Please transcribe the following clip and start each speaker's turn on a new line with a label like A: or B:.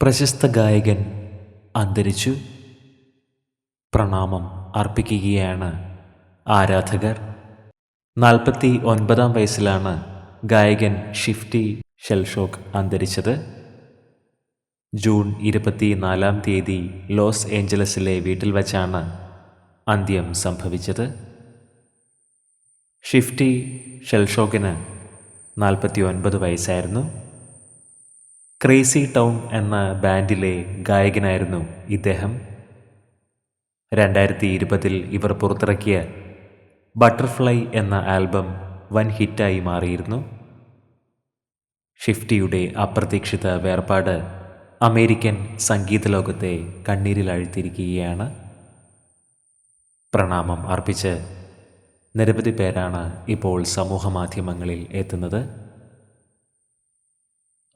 A: പ്രശസ്ത ഗായകൻ അന്തരിച്ചു. പ്രണാമം അർപ്പിക്കുകയാണ് ആരാധകർ. നാൽപ്പത്തി ഒൻപതാം വയസ്സിലാണ് ഗായകൻ ഷിഫ്റ്റി ഷെൽഷോക്ക് അന്തരിച്ചത്. ജൂൺ ഇരുപത്തിനാലാം തീയതി ലോസ് ഏഞ്ചലസിലെ വീട്ടിൽ വച്ചാണ് അന്ത്യം സംഭവിച്ചത്. ഷിഫ്റ്റി ഷെൽഷോക്കിന് നാൽപ്പത്തി ഒൻപത് വയസ്സായിരുന്നു. ക്രേസി ടൗൺ എന്ന ബാൻഡിലെ ഗായകനായിരുന്നു ഇദ്ദേഹം. രണ്ടായിരത്തി ഇരുപതിൽ ഇവർ പുറത്തിറക്കിയ ബട്ടർഫ്ലൈ എന്ന ആൽബം വൻ ഹിറ്റായി മാറിയിരുന്നു. ഷിഫ്റ്റിയുടെ അപ്രതീക്ഷിത വേർപാട് അമേരിക്കൻ സംഗീത ലോകത്തെ കണ്ണീരിലാഴ്ത്തിയിരിക്കുകയാണ്. പ്രണാമം അർപ്പിച്ച് നിരവധി പേരാണ് ഇപ്പോൾ സമൂഹ മാധ്യമങ്ങളിൽ എത്തുന്നത്.